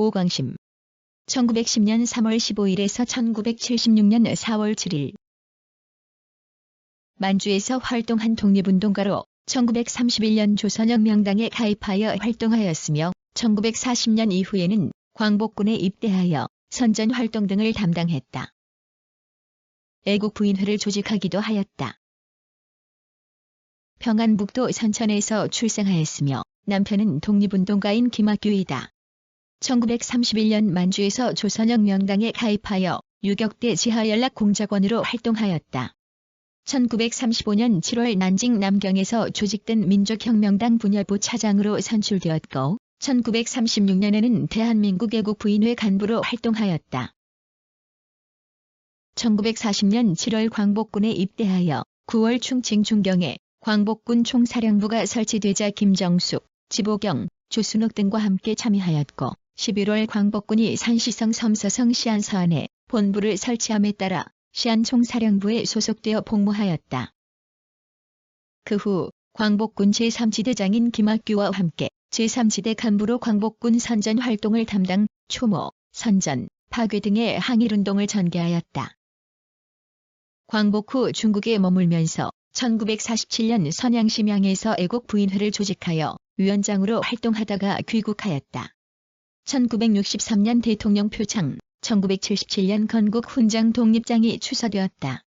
오광심 1910년 3월 15일에서 1976년 4월 7일 만주에서 활동한 독립운동가로 1931년 조선혁명당에 가입하여 활동하였으며 1940년 이후에는 광복군에 입대하여 선전 활동 등을 담당했다. 애국 부인회를 조직하기도 하였다. 평안북도 선천에서 출생하였으며 남편은 독립운동가인 김학규이다. 1931년 만주에서 조선혁 명당에 가입하여 유격대 지하연락공작원으로 활동하였다. 1935년 7월 난징 남경에서 조직된 민족혁명당 분열부 차장으로 선출되었고 1936년에는 대한민국 애국 부인회 간부로 활동하였다. 1940년 7월 광복군에 입대하여 9월 충칭 중경에 광복군 총사령부가 설치되자 김정숙, 지보경, 조순옥 등과 함께 참여하였고 11월 광복군이 산시성 섬서성 시안서안에 본부를 설치함에 따라 시안 총사령부에 소속되어 복무하였다. 그 후 광복군 제3지대장인 김학규와 함께 제3지대 간부로 광복군 선전 활동을 담당 초모, 선전, 파괴 등의 항일운동을 전개하였다. 광복 후 중국에 머물면서 1947년 선양시명에서 애국 부인회를 조직하여 위원장으로 활동하다가 귀국하였다. 1963년 대통령 표창, 1977년 건국 훈장 독립장이 추서되었다.